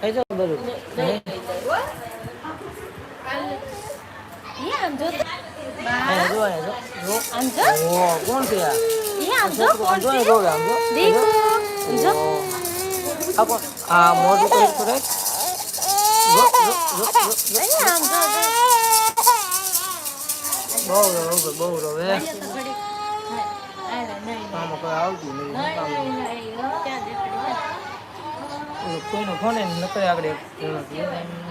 કઈ જાવ બધું હે? એ આમ જો અહીંયા જો અહીંયા જો જો આમ જો ઓહ, કોઈનો ફોન એને નકરે આગળ.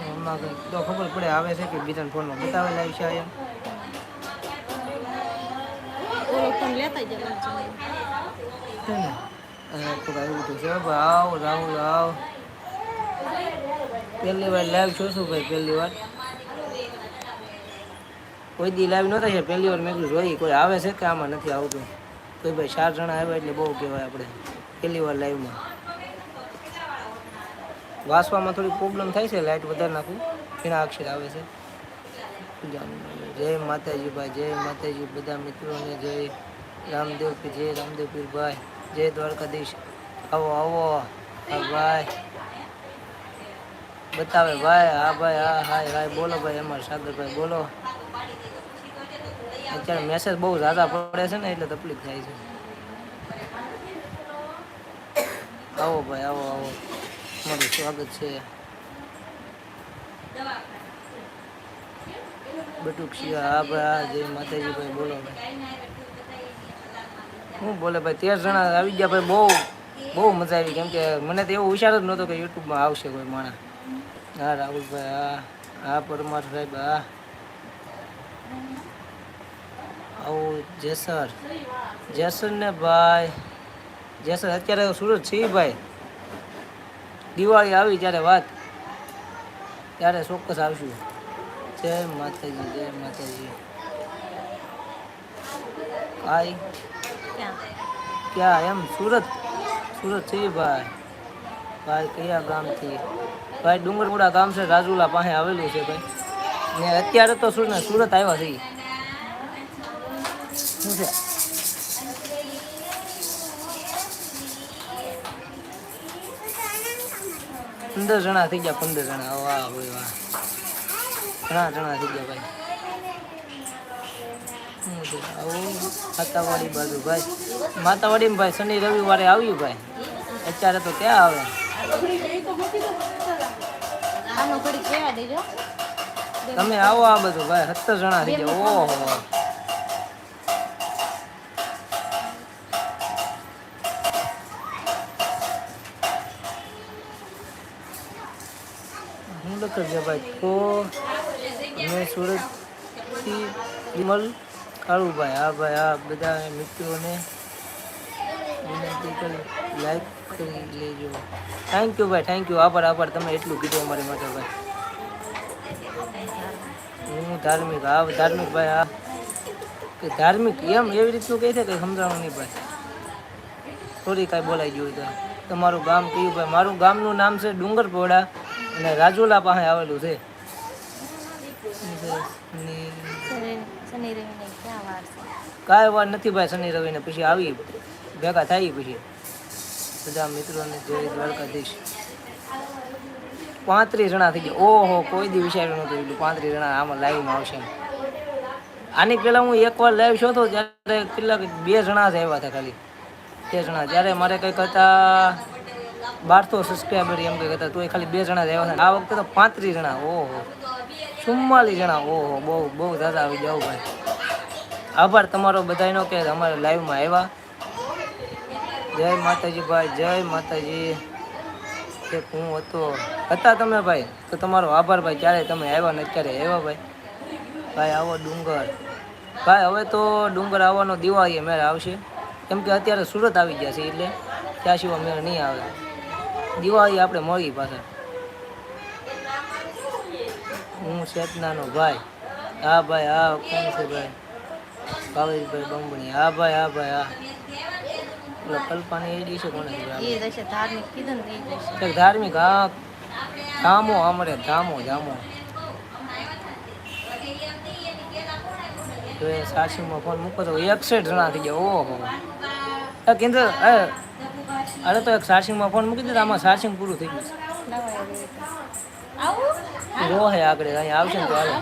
એમાં તો ખબર પડે આવે છે કે બીજાના ફોનમાં બતાવેલા છે એમ. આવ રાહુલ આવ. પહેલી વાર લાઈવ છું ભાઈ પહેલી વાર? કોઈ દી લાઈવ નહોતા છે. પહેલી વાર મેં કીધું જોઈ કોઈ આવે છે કે આમાં નથી આવતું? કોઈ ભાઈ ચાર જણા આવ્યા એટલે બહુ કહેવાય આપણે. પહેલી વાર લાઈવમાં. વાંચવામાં થોડી પ્રોબ્લેમ થાય છે લાઇટ વધારે નાખું એના અક્ષર આવે છે. જય માતાજી ભાઈ, જય માતાજી બધા મિત્રોને, જય રામદેવ જય રામદેવ પીર ભાઈ, જય દ્વારકાધીશ. આવો આવો. ભાઈ. બતાવે, ભાઈ, હા ભાઈ, હા, હાય હાય, બોલો ભાઈ, અમારે સાગરભાઈ બોલો. અત્યારે મેસેજ બહુ ઝાઝા પડે છે ને, એટલે તકલીફ થાય છે. આવો ભાઈ, આવો આવો. તમારું સ્વાગત છે. બટુક શિયા હા, ભાઈ, હા, જય માતાજી, ભાઈ, બોલો ભાઈ. હું બોલે ભાઈ, તેર જણા આવી ગયા ભાઈ, બહુ બહુ મજા આવી. કેમ કે મને તો એવો વિચાર જ નહોતો કે યુટ્યુબમાં આવશે કોઈ માણસ. હા રાહુલભાઈ હા. હા, પરમાર સાહેબ, હા. આવું, જેસર. જેસર ને ભાઈ, જેસર, અત્યારે સુરત છે ભાઈ. દિવાળી આવી જ્યારે વાત. ત્યારે ચોક્કસ આવશું. જય માતાજી જય માતાજી. આઈ ક્યાં? એમ સુરત? સુરત છીએ ભાઈ. ભાઈ કયા ગામથી? ભાઈ ડુંગરપુરા ગામ છે, રાજુલા પાસે આવેલું છે ભાઈ. ને અત્યારે તો સુરત સુરત આવ્યા છીએ. શું છે? પંદર જણા થઈ ગયા પંદર જણા. વાહ ભાઈ વાહ. ઘણા જણા થઈ ગયા ભાઈ. માતાવાડી બાજુ ભાઈ. માતાવાડીમાં ભાઈ શનિ રવિવારે આવ્યું ભાઈ. અત્યારે તો ક્યાં આવે? તમે આવો આ બધું ભાઈ સત્તર જણા થઈ ગયા. ઓહો. હું લખર છે ભાઈ. તો મેં સુરતથી વિમલ કાળુભાઈ હા ભાઈ આ બધા મિત્રોને વિનંતી કરી લાઈક કરી લેજો. થેન્ક યુ ભાઈ થેન્ક યુ આભાર આભાર. તમે એટલું કીધું અમારી માટે ભાઈ. હું ધાર્મિક, હા, ધાર્મિક ભાઈ, હા. કે ધાર્મિક એમ એવી રીતનું કહે છે કે સમજાવવાનું નહીં ભાઈ. થોડી કાંઈ બોલાઈ ગયું તો. તમારું ગામ કયું ભાઈ? મારું ગામનું નામ છે ડુંગરપોડા અને રાજુલા પાસે આવેલું છે. કાંઈ વાર નથી ભાઈ શનિ રવિને પછી આવી, ભેગા થાય પછી. બધા મિત્રોને જય દ્વારકાધીશ. પાંત્રીસ જણા થઈ ગયા. ઓહો, કોઈ દી વિચાર્યું નહોતું એટલું પાંત્રીસ જણા આમાં લાઈવમાં આવશે. આની પહેલાં હું એકવાર લાઈવ શો તો ત્યારે કેટલાક બે જણા જ આવ્યા હતા ખાલી. બે જણા. જ્યારે મારે કંઈક હતા બારસો સબસ્ક્રાઈબર એમ કંઈક હતા એ ખાલી બે જણા જ આ વખતે તો પાંત્રીસ જણા, ઓહો. ચુમ્માલીસ જણા, ઓહો, બહુ બહુ દાદા આવી જાવ ભાઈ. આભાર તમારો બધાનો કે અમારે લાઈવમાં આવ્યા. જય માતાજી ભાઈ, જય માતાજી. કે હું હતો. હતા તમે ભાઈ? તો તમારો આભાર ભાઈ, ક્યારે તમે આવ્યા ને અત્યારે આવ્યા ભાઈ? ભાઈ, આવો ડુંગર. ભાઈ, હવે તો ડુંગર આવવાનો દિવાળી મેળ આવશે. કેમ કે અત્યારે સુરત આવી ગયા છે એટલે, ત્યાં સિવાય મેળ નહીં આવે. દિવાળી આપણે મળી પાછા હું ચેતનાનો ભાઈ. હા ભાઈ હા કોણ છે ભાઈ? કાવેરીભાઈ બંબણી હા ભાઈ હા ભાઈ હા ઓલા કલ્પાની એડી છે કોને ધાર્મિક કીધું ને ધાર્મિક હા ધામો અમારે ધામો ધામો. સાસુમાં ફોન મૂકો તો એકસઠ જણા થઈ ગયા. ઓહો. કેન્દ્ર અરે તો એક સારસિંગમાં ફોન મૂકી દીધો આમાં સારસિંગ પૂરું થઈ ગયું. રો હે આગળ અહીંયા આવશે ને તો હાલે.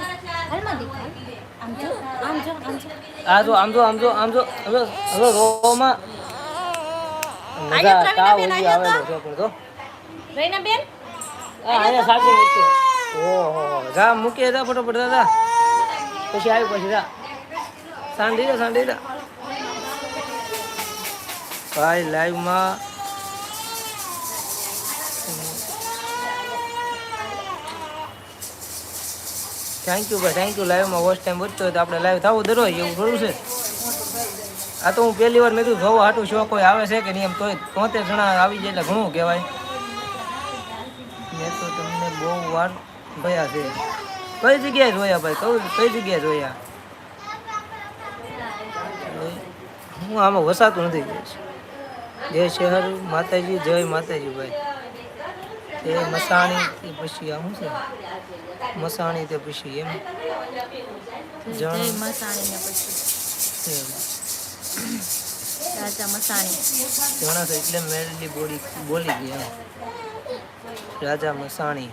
આ જો આમ જો આમ જો આમ જો હવે હવે રોમાં મજા તાવ આયા આવેલો છે પણ તો. રહીના બેન? આ અહીંયા સાચી વચ્ચે. ઓહો જા મૂકી જા ફટોફટ પછી આવ્યું પછી જા. સાંડી જા સાંડી જા. ભાઈ લાઈવમાં થેન્ક યુ ભાઈ થેન્ક યુ લાઈવમાં વોચ ટાઈમ વધતો તો આપણે લાઈવ થવું દરરોજ એવું થોડું છે. આ તો હું પહેલી વાર મેં તું જોવા, હાટું શોખ કોઈ આવે છે કે નહીં એમ તોય તોતેર જણા આવી જાય એટલે ઘણું કહેવાય. મેં તો તમને બહુ વાર ગયા છે. કઈ જગ્યાએ જોયા ભાઈ? કઈ કઈ જગ્યાએ જોયા? હું આમાં વસાતું નથી. જય શહેર માતાજી, જય માતાજી ભાઈ. એ મસાણી તે પછી આ શું છે? મસાણી તે પછી એમ. જણ મસાણી ને પછી. રાજા મસાણી. જણા છે એટલે મેળલી બોલી બોલી ગઈ એમ રાજા મસાણી.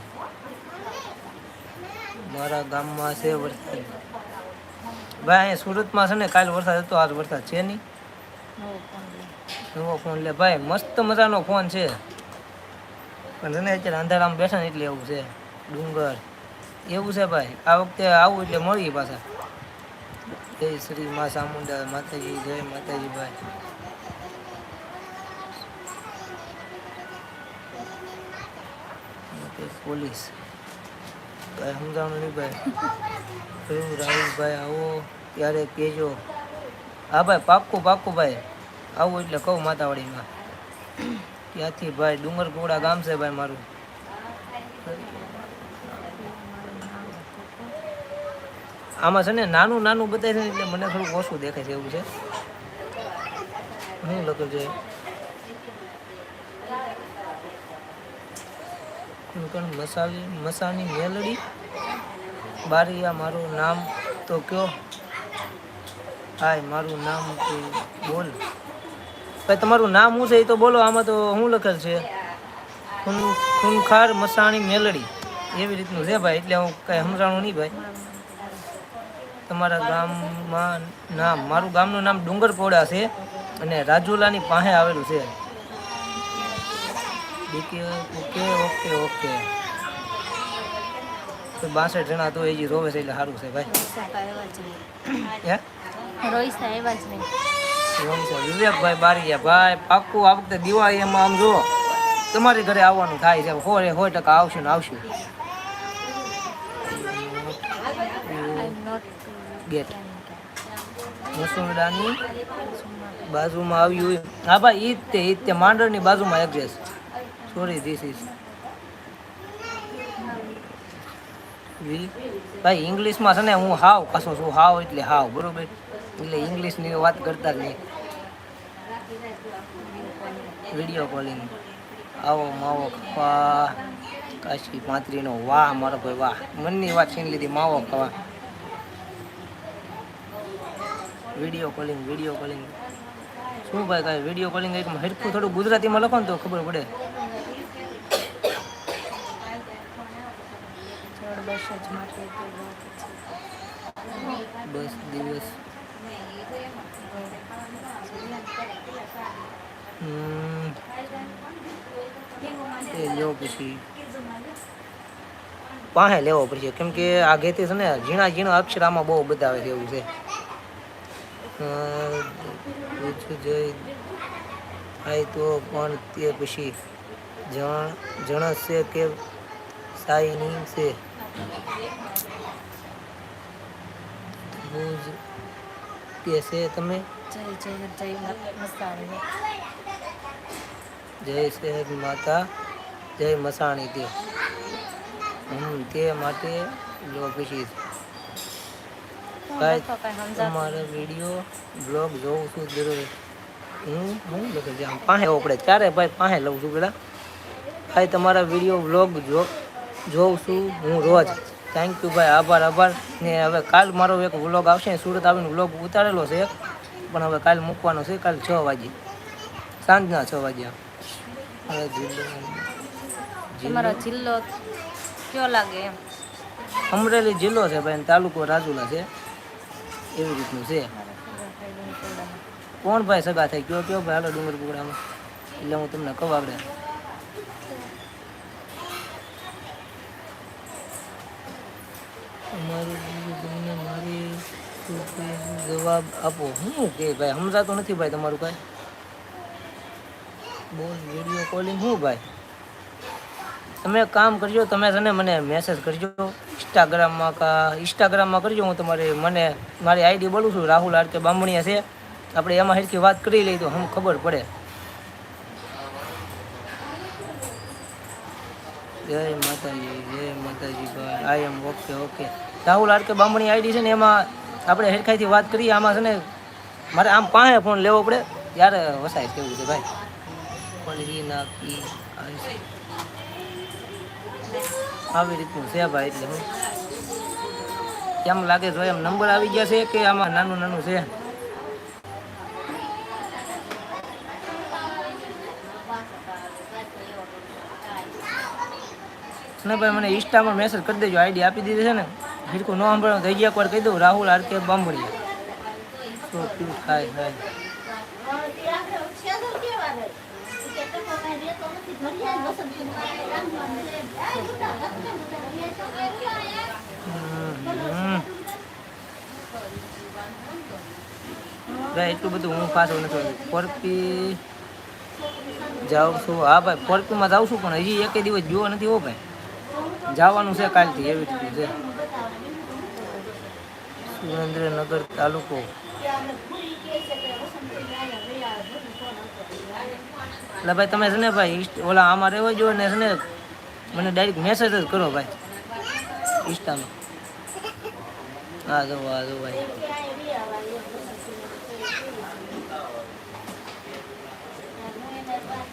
મારા ગામમાં છે વરસાદ. ભાઈ અહીંયા સુરતમાં છે ને કાલ વરસાદ હતો આજ વરસાદ છે નહીં? નવો ફોન લે. ભાઈ મસ્ત મજાનો ફોન છે. પણ છે ને અત્યારે અંધારામાં બેઠા ને એટલે એવું છે. ડુંગર. એવું છે ભાઈ. આ વખતે આવું એટલે મળીએ પાછા. જય શ્રી મા ચામુંડા, માતાજી, જય માતાજી ભાઈ. પોલીસ. ભાઈ, સમજાણું નહીં ભાઈ. રાહુલભાઈ, આવો. ત્યારે કહેજો? હા ભાઈ, પાક્કું પાક્કું ભાઈ. આવું એટલે કહું માતાવાડીમાં. ત્યાંથી ભાઈ ડુંગરકુડા ગામ છે ભાઈ મારું. આમાં છે ને નાનું નાનું બતાવે છે એટલે મને થોડુંક ઓછું દેખાય છે એવું છે. શું લખ્યું છે. મસાલી મસાની મેલડી. બારીયા, મારું નામ તો કયો? હાય, મારું નામ બોલ. ભાઈ તમારું નામ શું છે? એ તો બોલો આમાં તો શું લખેલ છે. ખૂન ખૂનખાર મસાણી મેલડી. એવી રીતનું છે ભાઈ એટલે હું કાંઈ સમજાણું નહીં ભાઈ. તમારા ગામમાં નામ મારું ગામનું નામ ડુંગરપોડા છે અને રાજુલાની પાસે આવેલું છે. Okay okay okay. તો બાસઠ જણા તો એ રોવે છે એટલે સારું છે ભાઈ. જ નહીં. વિવેકભાઈ બારીયા ભાઈ પાક્કું આ વખતે દિવાળી એમાં આમ જુઓ તમારી ઘરે આવવાનું થાય છે સો સો ટકા આવશે ને આવશું ગેટ મસુરડાની બાજુમાં આવ્યું હા ભાઈ ઈજ તે ઈજ તે માંડળની બાજુમાં એડ્રેસ સોરી ધીસ ઇઝ ભાઈ ઇંગ્લિશમાં છે ને હું હાવ કશું છું હાવ એટલે હાવ બરોબર એટલે ઇંગ્લિશની વાત કરતા જ નહીં વીડિયો કોલિંગ આવો માવો ખવા. કાશી પાંત્રીનો વાહ, મારો ભાઈ વાહ. મનની વાત છીન લીધી, માવો ખવા. વીડિયો કોલિંગ વીડિયો કોલિંગ શું ભાઈ કાંઈ વીડિયો કોલિંગ એક હરખું થોડું ગુજરાતીમાં લખો ને તો ખબર પડે. બસ દિવસ. પાસે લેવો પડશે. કેમ કે આગેથી છે ને, ઝીણા ઝીણા અક્ષર આમાં બહુ બતાવે છે એવું છે. થાય તો પણ તે પછી જણ જણસે કે સાઈની છે? કે છે તમે? જય જય જય મસાણી જય શહેર માતા જય મસાણી તે હમ તે માટે લો પછી કાંઈ લખો કાંઈ સમજાતું તમારા વીડિયો બ્લોગ જોઉં છું જરૂરી? હું હું લખે આમ પાસે ઓપડે ચારે ભાઈ પાસે લઉં છું પેલા. ભાઈ તમારા વીડિયો બ્લોગ જો જોઉં છું હું રોજ. થેન્ક યુ ભાઈ. આભાર આભાર. ને હવે કાલ મારો એક વ્લોગ આવશે સુરત આવીને વ્લોગ ઉતારેલો છે. પણ હવે કાલ મૂકવાનો છે કાલ છ વાગે સાંજના છ વાગ્યા. તમારો જિલ્લો કયો લાગે એમ? અમરેલી જિલ્લો છે ભાઈ તાલુકો રાજુલા છે. એવી રીતનું છે. કોણ ભાઈ સગા થાય? કયો કયો ભાઈ? હાલો ડુંગર પુગડામાં. એટલે હું તમને કહું આપણે મારી જવાબ આપો. હું કે ભાઈ સમજાતું નથી ભાઈ તમારું કાંઈ? બોલ વીડિયો કોલિંગ શું ભાઈ? તમે કામ કરજો, તમે છે ને મને મેસેજ કરજો. ઇન્સ્ટાગ્રામમાં કા ઇન્સ્ટાગ્રામમાં કરજો, હું તમારી મને, મારી આઈડી બોલું છું, રાહુલ આર કે બામણીયા છે. આપણે એમાં હેરથી વાત કરી લઈએ તો હમ ખબર પડે. જય માતાજી જય માતાજી I am okay okay Rahul R K Bamani ID છે ને એમાં આપણે હેરખાઈથી વાત કરીએ, આમાં છે ને મારે આમ પાસે ફોન લેવો પડે. ત્યારે વસાય કેવું છે ભાઈ? પડી નાખી આવી રીતનું છે ભાઈ એટલે હું. કેમ લાગે છે એમ? નંબર આવી ગયા છે કે આમાં નાનું નાનું છે? ને ભાઈ મને ઇન્સ્ટામાં મેસેજ કરી દેજો આઈડી આપી દીધી છે ને. હિરકું ન સાંભળવાનું થઈ ગયા એકવાર કહી દઉં, રાહુલ આર કે બાંભણીયા તો પીવું થાય થાય હમ. ભાઈ એટલું બધું હું પાછો નથી ફોરપી જાઉં છું. હા ભાઈ ફોરપીમાં જાઉં છું, પણ હજી એકે દિવસ જોવો નથી હો ભાઈ. જવાનું છે કાલથી, એવી રીતે છે. સુરેન્દ્રનગર તાલુકો. એટલે ભાઈ તમે છે ને ભાઈ ઓલા આમાં રહેવા જો ને છે ને મને ડાયરેક્ટ મેસેજ જ કરો ભાઈ, ઇન્સ્ટામાં. હા જો હા જો ભાઈ.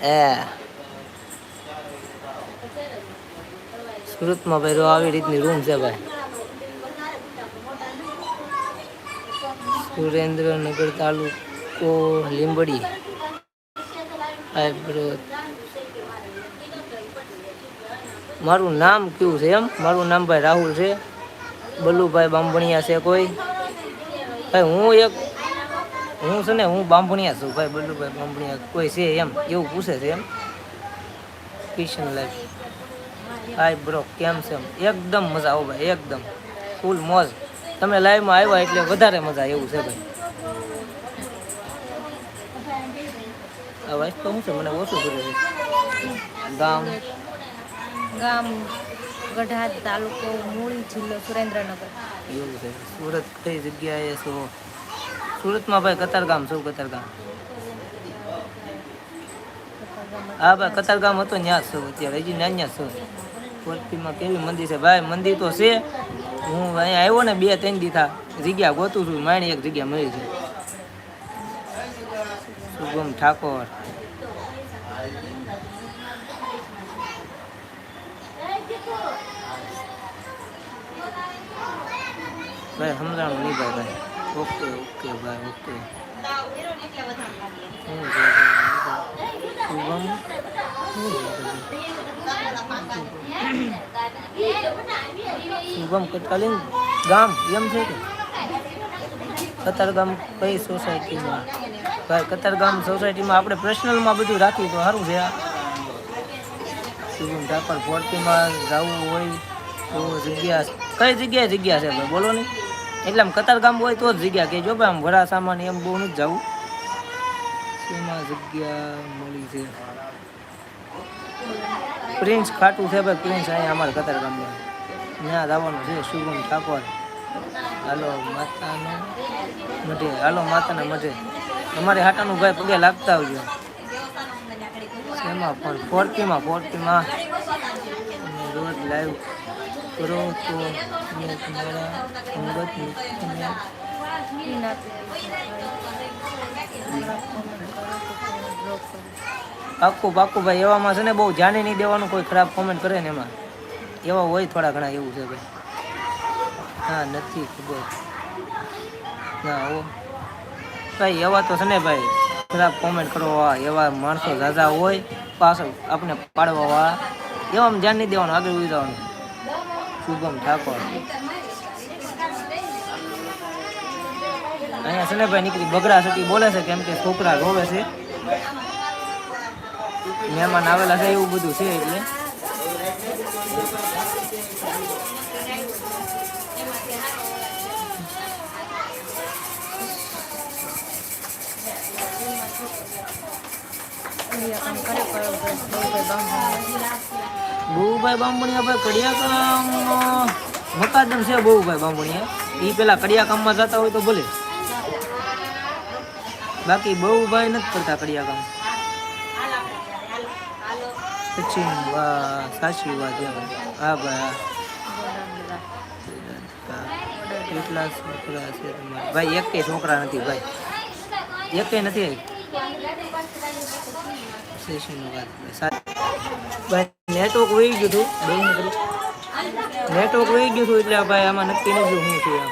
એ. સુરતમાં ભાઈ આવી રીતની રૂમ છે ભાઈ. સુરેન્દ્રનગર તાલુકો લીંબડી. આઈબ્રો મારું નામ કયું છે એમ? મારું નામ ભાઈ રાહુલ છે. બલ્લુભાઈ બાંભણિયા છે કોઈ. ભાઈ, હું એક, હું છે ને, હું બાંભણિયા છું ભાઈ બલ્લુભાઈ બાંભણિયા કોઈ છે એમ, એવું પૂછે છે એમ. કિશન લાઈફ હાય બ્રો કેમ છે એમ? એકદમ મજા આવો ભાઈ, એકદમ. ફૂલ મોજ. તમે લાઈવમાં આવ્યા એટલે વધારે મજા એવું છે ભાઈ. આ વાત તો શું છે મને ઓછું કર્યું છે. ગામ. ગામ ગઢાત તાલુકો મૂળી જિલ્લો સુરેન્દ્રનગર. એવું છે. સુરત કઈ જગ્યાએ છો? સુરતમાં ભાઈ કતારગામ છું કતારગામ હા ભાઈ કતારગામ હતો ત્યાં છું અત્યારે. હજી જ છું. કોરપીમાં કેવી મંદિર છે? ભાઈ મંદિર તો છે. હું અહીંયા આવ્યો ને બે ત્રણ દીથા જગ્યા ગોતું છું માણી એક જગ્યા મળી છે. શુભમ ઠાકોર ભાઈ સમજાણું નહીં ભાઈ ભાઈ ઓકે ઓકે ભાઈ ઓકે શું છે ભાઈ? શુભમ શુભમ કટાલીન ગામ એમ છે કે કતારગામ કઈ સોસાયટીમાં? કતારગામ સોસાયટીમાં આપણે પર્સનલમાં બધું રાખીએ તો સારું છે શુભમ ઠાકોર ફોર્ટીમાં જવું હોય તો જગ્યા કઈ જગ્યાએ જગ્યા છે ભાઈ? બોલો ને. એટલે આમ કતારગામ હોય તો જ જગ્યા કે જો ભાઈ. આમ વરાસામાં સામાન એમ બહુ નથી જવું. શેમાં જગ્યા મળી છે? પ્રિન્સ ખાટું છે ભાઈ. પ્રિન્સ અહીંયા અમારા કતારગામમાં. ત્યાં જવાનું છે. શુભમ ઠાકોર. હાલો માતાનો મઢે હાલો માતાના મઢે અમારે હાટાનું ભાઈ પગે લાગતા આવજો. શેમાં પણ? ફોર્ટીમાં ફોર્ટીમાં રોજ લાઈવ કરો તો તમારા અંગત ભાઈ. એવામાં છે ને બહુ ધ્યાને નહીં દેવાનું, કોઈ ખરાબ કોમેન્ટ કરે ને એમાં. એવા હોય થોડા ઘણા એવું છે ભાઈ. હા, નથી ખબર. ના ઓ ભાઈ એવા તો છે ને ભાઈ, ખરાબ કોમેન્ટ કરવા એવા માણસો ઝાઝા હોય, પાછળ આપણે પાડવા એવા ધ્યાન નહીં દેવાનું, આગળ જવાનું. શુભમ ઠાકોર. અહીંયા સનેભાઈ નીકળી બગડા સટી બોલે છે કેમ કે છોકરા રોવે છે. મહેમાન આવેલા છે, એવું બધું છે એટલે. કામ બહુભાઈ બામણીયા ભાઈ કડિયાકામ મકાદમ છે બહુભાઈ બામણીયા. એ પેલા કડિયાકામમાં જતા હોય તો ભલે. બાકી બહુભાઈ નથી કરતા કડિયાકામ. વાહ સાચી વાત હા ભાઈ કેટલા છોકરા છે ભાઈ એકેય છોકરા નથી ભાઈ. એકેય નથી. સેશનની વાત નેટવર્ક વહી ગયું હતું. બે મિનિટ નેટવર્ક વહી ગયું હતું એટલે ભાઈ આમાં નક્કી નથી હું છું હો.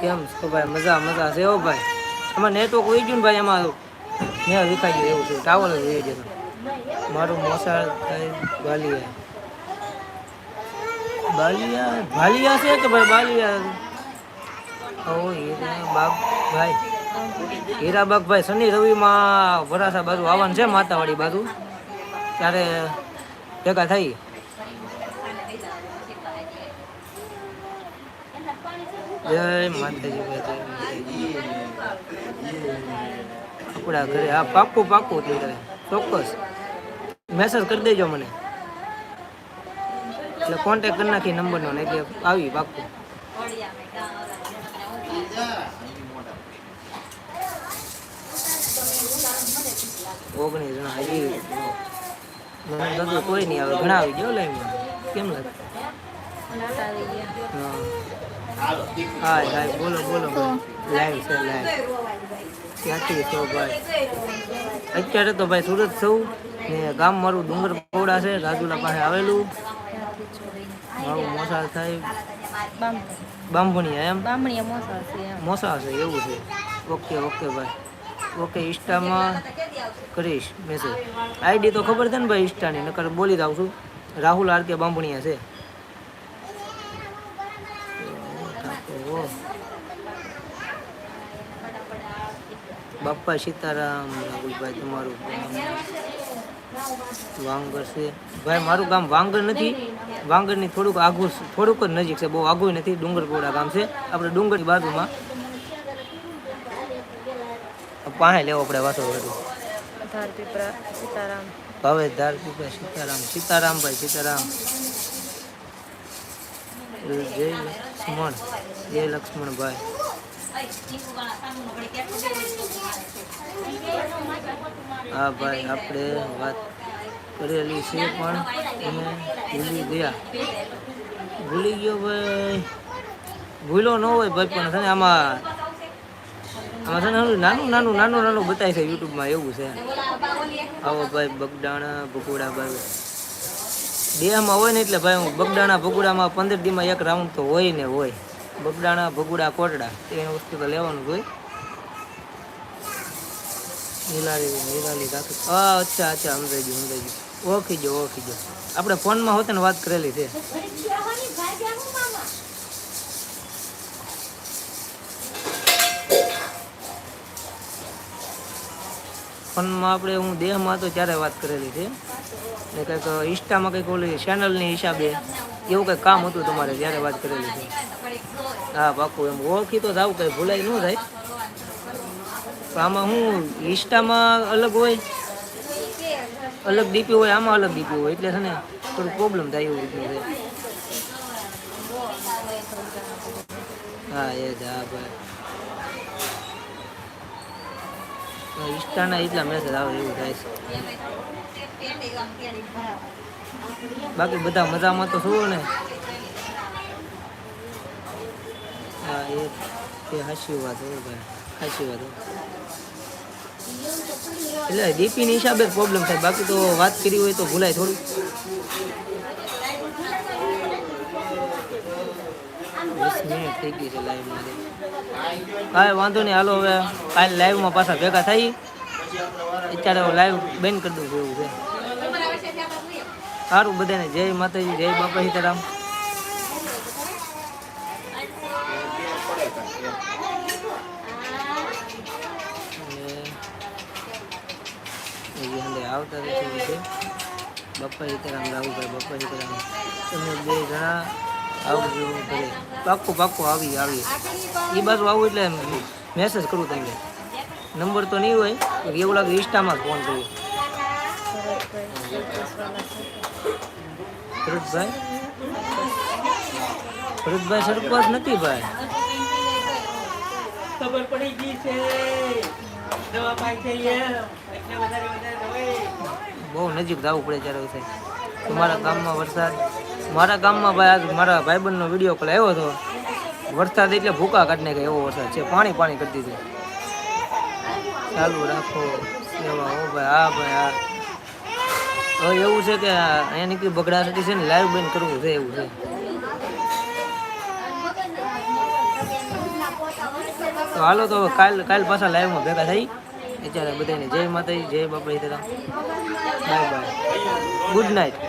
કેમ છો ભાઈ? મજા મજા છે હો ભાઈ. આમાં નેટવર્ક વહી ગયું ને ભાઈ એમાં ત્યાં વિખાઈ ગયું એવું છે. ટાવર જ વહી ગયો મારું મોસાળ થાય બાલિયા. બાલિયા? ભાલિયા છે કે ભાઈ બાલિયા? ઓ હીરા બાગ ભાઈ શનિ રવિમાં વરાસા બાજુ આવવાનું છે માતાવાડી બાજુ. ત્યારે ભેગા થઈ. જય માતાજી. આપણા ઘરે, હા, પાક્કું પાક્કું ત્યારે ચોક્કસ. મેસેજ કરી દેજો મને. એટલે કોન્ટેક કરી નાખી નંબરનો એટલે આવી પાક્કું. ઓગણીસ જણા હજી મને બધું કોઈ નહીં આવે. ઘણા આવી ગયો લાઈનમાં કેમ લાગે? હા. સાહેબ બોલો બોલો લાઈવ છે લાઈવ ક્યાંથી છો, ભાઈ? અત્યારે તો ભાઈ સુરત છું. ને ગામ મારું ડુંગર પૌડા છે. રાજુલા પાસે આવેલું. મારું મોસાલ થાય બામણી બાંભણિયા એમ? મોસા છે મોસા છે એવું છે. ઓકે ઓકે ભાઈ. ઓકે ઇન્સ્ટામાં કરીશ મેસેજ આઈડી તો ખબર છે ને ભાઈ ઇન્સ્ટાની નકર બોલી દઉં છું. રાહુલ આર કે બાંભણિયા છે. બાપ્પા સીતારામ રાહુલભાઈ તમારું વાંગર છે. ભાઈ મારું ગામ વાંગર નથી. વાંગરની થોડુંક આઘું થોડુંક જ નજીક છે. બહુ આઘું નથી. ડુંગરપોડા ગામ છે. આપણે ડુંગરની બાજુમાં પાસે લેવો આપણે પીપળા સીતારામ. ભાવે ધાર પીપળા સીતારામ. સીતારામભાઈ સીતારામ. જય લક્ષ્મણ. જય લક્ષ્મણભાઈ હા ભાઈ આપણે વાત કરેલી છે પણ અમે ભૂલી ગયા. ભૂલી ગયો ભાઈ. ભૂલો ન હોય ભાઈ, પણ છે ને આમાં આમાં છે ને નાનું નાનું નાનું નાનું બતાય છે યુટ્યુબમાં એવું છે. આવો ભાઈ બગડાણા ભગોડા ભાઈ. દેહમાં હોય ને એટલે ભાઈ હું બગડાણા ભગુડામાં પંદર દીમાં એક રાઉન્ડ તો હોય ને હોય. બગડાણા ભગુડા કોટડા એ વસ્તુ તો લેવાનું હોય. નિલારી નિરાલી કાકી હા અચ્છા અચ્છા, સમજાઈ ગયું સમજાઈ ગયું. ઓળખી ગયો ઓળખી ગયો. આપણે ફોનમાં હોત ને વાત કરેલી છે. ફોનમાં આપણે હું દેહમાં હતો ત્યારે વાત કરેલી છે. ને કંઈક ઇન્સ્ટામાં કંઈક ઓલી ચેનલની હિસાબે એવું કંઈક કામ હતું તમારે ત્યારે વાત કરેલી છે. હા, પાકું એમ. ઓળખી તો જાવ, કંઈ ભૂલાય ન થાય આમાં હું ઇન્સ્ટામાં અલગ હોય, અલગ ડીપી હોય, આમાં અલગ ડીપી હોય, એટલે છે ને થોડું પ્રોબ્લેમ થાય એવું રીતનું છે હા, એ જ, હા, ભાઈ. ઇન્સ્ટાના એટલા મેસેજ આવે એવું થાય છે. બાકી બધા મજામાં તો શું ને? હા, એ હાચી વાત હોય, ભાઈ. હાસી વાત હો એટલે ડીપીની હિસાબે પ્રોબ્લેમ થાય. બાકી તો વાત કરી હોય તો ભૂલાય થોડું. થઈ ગઈ છે લાઈવમાં કાંઈ વાંધો નહીં. હાલો હવે કાલે લાઈવમાં પાછા ભેગા થઈ. અત્યારે લાઈવ બંધ કરી દઉં એવું છે. સારું બધાને જય માતાજી જય બાપા સીતારામ અને આવતા રહેશે છે બાપા સીતારામ રાહુભાઈ બાપા સીતારામ તમે બે જણા આવજો કરે પાક્કું પાક્કું આવી આવી. એ બાજુ આવું એટલે મેસેજ કરું તમને. નંબર તો નહીં હોય એવું લાગે ઇન્સ્ટામાં ફોન કર્યો ભરતભાઈ? ભરતભાઈ સરપંચ નથી ભાઈ. ખબર પડી ગઈ છે. દવા પાઈ છે બહુ નજીક જવું પડે ત્યારે થાય. મારા ગામમાં વરસાદ, મારા ગામમાં ભાઈ આજ મારા ભાઈબંધનો વીડિયો કોલ આવ્યો હતો. વરસાદ એટલે ભૂકા કાઢને કે એવો વરસાદ છે, પાણી પાણી કરી દીધું. ચાલુ રાખો, એવા ઓ ભાઈ હા ભાઈ હા હવે એવું છે કે અહીંયા નીકળી બગડાસટી છે ને, લાઈવ બંધ કરવું છે એવું છે. તો હાલો તો કાલ કાલ પાછા લાઈવમાં ભેગા થઈ. બધાને જય માતાજી જય બાપા બાય બાય. Good night